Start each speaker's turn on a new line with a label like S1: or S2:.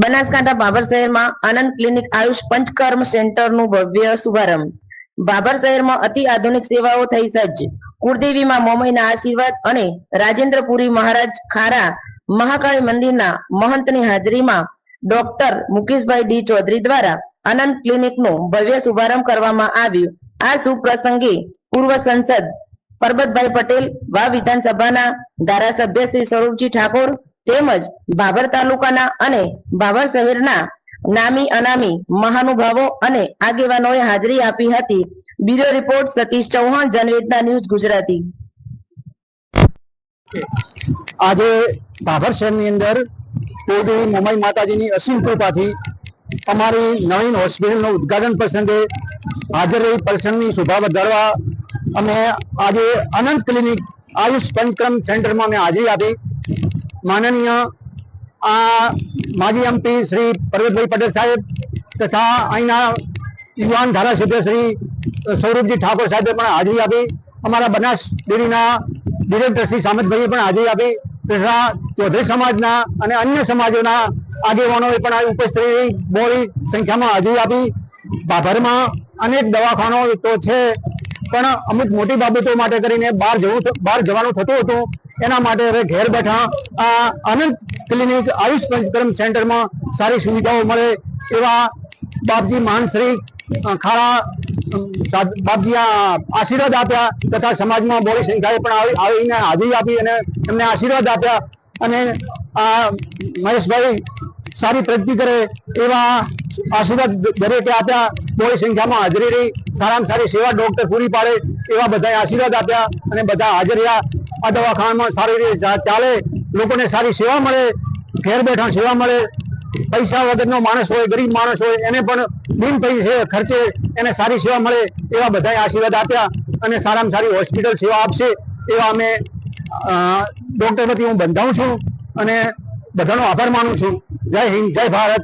S1: બનાસકાંઠા બાબર શહેરમાં આનંદ ક્લિનિક આયુષ પંચકર્મ સેન્ટરનું ભવ્ય શુભારંભ. બાબર શહેરમાં અતિ આધુનિક સેવાઓ થઈ સજ્જ. કુળદેવીમાં મોમઈના આશીર્વાદ અને રાજેન્દ્રપુરી મહારાજ ખારા મહાકાળી મંદિરના મહંતની હાજરીમાં ડોક્ટર મુકેશભાઈ ડી ચૌધરી દ્વારા આનંદ ક્લિનિકનો ભવ્ય શુભારંભ કરવામાં આવ્યું. આ શુભ પ્રસંગે પૂર્વ સંસદ પરબતભાઈ પટેલ, વા વિધાનસભાના ધારાસભ્ય શ્રી સ્વરૂપજી ઠાકોર તેમજ ભાભર તાલુકાના અને ભાભર શહેરના નામી અનામી મહાનુભાવો અને આગેવાનોએ હાજરી આપી હતી. Bureau report Satish Chauhan, Janvedna news Gujarati.
S2: આજે ભાભર શહેરની અંદર કુળદેવી મોમાઈ માતાજીની અસીમ કૃપાથી અમારી નવીન હોસ્પિટલનું ઉદ્ઘાટન પ્રસંગે હાજર રહી પ્રસંગની શોભા વધારવા અમે આજે અનંત ક્લિનિક આયુષ પંચક્રમ સેન્ટરમાં અમે હાજરી આપી. માનનીય આ માજી એમપી શ્રી પરવેશભાઈ પટેલ સાહેબ તથા અહીંના યુવાન ધારાસભ્ય શ્રી સૌરભજી ઠાકોર સાહેબે પણ હાજરી આપી. અમારા બનાસ ડેરીના ડિરેક્ટર શ્રી સામતભાઈએ પણ હાજરી આપી તથા ચૌધરી સમાજના અને અન્ય સમાજોના આગેવાનોએ પણ આ ઉપસ્થિત રહી સંખ્યામાં હાજરી આપી. ભાભરમાં અનેક દવાખાનો તો છે, પણ અમુક મોટી બાબતો માટે કરીને બહાર જવું બહાર જવાનું થતું હતું. એના માટે હવે ઘેર બેઠા આ અનંત ક્લિનિક, આયુષ પંચકર્મ સેન્ટરમાં સારી સુવિધાઓ મળે એવા બાપજી મહાનશ્રી ખારા બાપજી આશીર્વાદ આપ્યા તથા સમાજમાં બોડી સંખ્યાએ પણ આવી- આવીને હાજરી આપી અને એમને આશીર્વાદ આપ્યા અને આ મહેશભાઈ સારી પ્રગતિ કરે એવા આશીર્વાદ દરેકે આપ્યા. બોડી સંખ્યામાં હાજરી રહી. સારામાં સારી સેવા ડોક્ટર પૂરી પાડે એવા બધાએ આશીર્વાદ આપ્યા અને બધા હાજર રહ્યા. આ દવાખાનામાં સારી રીતે ચાલે, લોકોને સારી સેવા મળે, ઘેર બેઠા સેવા મળે, પૈસા વગરનો માણસ હોય, ગરીબ માણસ હોય, એને પણ બિન પૈસે ખર્ચે એને સારી સેવા મળે એવા બધાએ આશીર્વાદ આપ્યા અને સારામાં સારી હોસ્પિટલ સેવા આપશે એવા અમે ડોક્ટર વતી હું બંધાવું છું અને બધાનો આભાર માનું છું. જય હિન્દ, જય ભારત.